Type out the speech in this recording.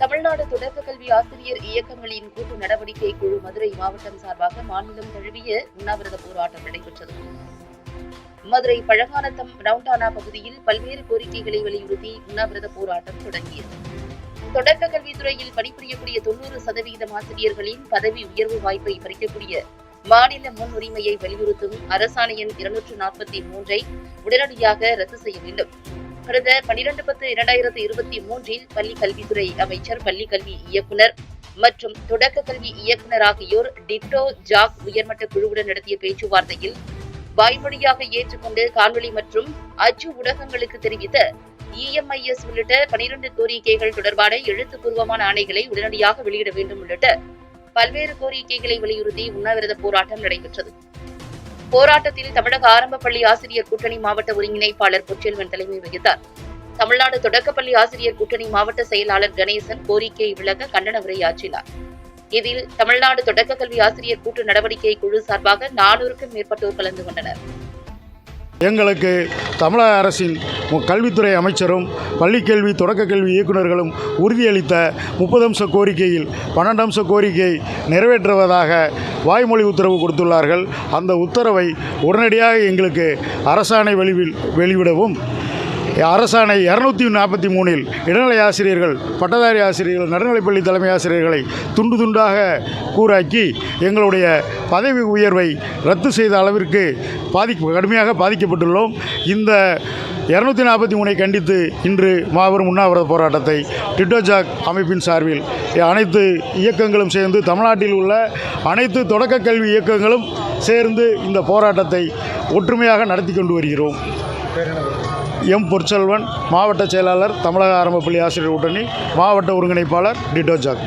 தமிழ்நாடு தொடக்க கல்வி ஆசிரியர் இயக்கங்களின் கூட்டு நடவடிக்கை குழு மதுரை மாவட்டம் சார்பாக மாநிலம் தழுவிய உண்ணாவிரத போராட்டம் நடைபெற்றது. மதுரை பழங்கானத்தம் ரவுண்டானா பகுதியில் பல்வேறு கோரிக்கைகளை வலியுறுத்தி உண்ணாவிரத போராட்டம் தொடங்கியது. தொடக்க கல்வித்துறையில் பணிபுரியக்கூடிய தொண்ணூறு சதவீதம் ஆசிரியர்களின் பதவி உயர்வு வாய்ப்பை பறிக்கக்கூடிய மாநில முன்னுரிமையை வலியுறுத்தும் அரசாணையின் இருநூற்று நாற்பத்தி மூன்றை உடனடியாக ரத்து செய்ய வேண்டும். கடந்த பனிரெண்டு பத்து இரண்டாயிரத்து இருபத்தி மூன்றில் பள்ளி கல்வித்துறை அமைச்சர் பள்ளி கல்வி இயக்குனர் மற்றும் தொடக்க கல்வி இயக்குனர் ஆகியோர் டிப்டோ ஜாக் உயர்மட்ட குழுவுடன் நடத்திய பேச்சுவார்த்தையில் வாய்மொழியாக ஏற்றுக்கொண்டு காணொலி மற்றும் அச்சு ஊடகங்களுக்கு தெரிவித்த இஎம்ஐஎஸ் உள்ளிட்ட பனிரெண்டு கோரிக்கைகள் தொடர்பான எழுத்துப்பூர்வமான ஆணைகளை உடனடியாக வெளியிட வேண்டும் உள்ளிட்ட பல்வேறு கோரிக்கைகளை வலியுறுத்தி உண்ணாவிரத போராட்டம் நடைபெற்றது. போராட்டத்தில் தமிழக ஆரம்ப பள்ளி ஆசிரியர் கூட்டணி மாவட்ட ஒருங்கிணைப்பாளர் பொற்செல்வன் தலைமை வகித்தார். தமிழ்நாடு தொடக்கப்பள்ளி ஆசிரியர் கூட்டணி மாவட்ட செயலாளர் கணேசன் கோரிக்கையை விளக்க கண்டன உரையாற்றினார் இதில் தமிழ்நாடு தொடக்க கல்வி ஆசிரியர் கூட்டு நடவடிக்கை குழு சார்பாக நானூறுக்கும் மேற்பட்டோர் கலந்து கொண்டனர். எங்களுக்கு தமிழக அரசின் கல்வித்துறை அமைச்சரும் பள்ளிக்கல்வி தொடக்க கல்வி இயக்குநர்களும் உறுதியளித்த முப்பது அம்ச கோரிக்கையில் பன்னெண்டு அம்ச கோரிக்கை நிறைவேற்றுவதாக வாய்மொழி உத்தரவு கொடுத்துள்ளார்கள். அந்த உத்தரவை உடனடியாக எங்களுக்கு அரசாணை வெளிவில் வெளிவிடவும் அரசாணை இரநூத்தி நாற்பத்தி மூணில் இடைநிலை ஆசிரியர்கள் பட்டதாரி ஆசிரியர்கள் நடுநிலைப்பள்ளி தலைமை ஆசிரியர்களை துண்டு துண்டாக கூறாக்கி எங்களுடைய பதவி உயர்வை ரத்து செய்த அளவிற்கு பாதிக்க கடுமையாக பாதிக்கப்பட்டுள்ளோம். இந்த இரநூத்தி நாற்பத்தி மூணை கண்டித்து இன்று மாபெரும் உண்ணாவிரத போராட்டத்தை டிட்டோஜாக் அமைப்பின் சார்பில் அனைத்து இயக்கங்களும் சேர்ந்து தமிழ்நாட்டில் உள்ள அனைத்து தொடக்க கல்வி இயக்கங்களும் சேர்ந்து இந்த போராட்டத்தை ஒற்றுமையாக நடத்தி கொண்டு வருகிறோம். எம் பொற்செல்வன் மாவட்ட செயலாளர் தமிழக ஆரம்ப பள்ளி ஆசிரியர் கூட்டணி மாவட்ட ஒருங்கிணைப்பாளர் டிட்டோஜாக்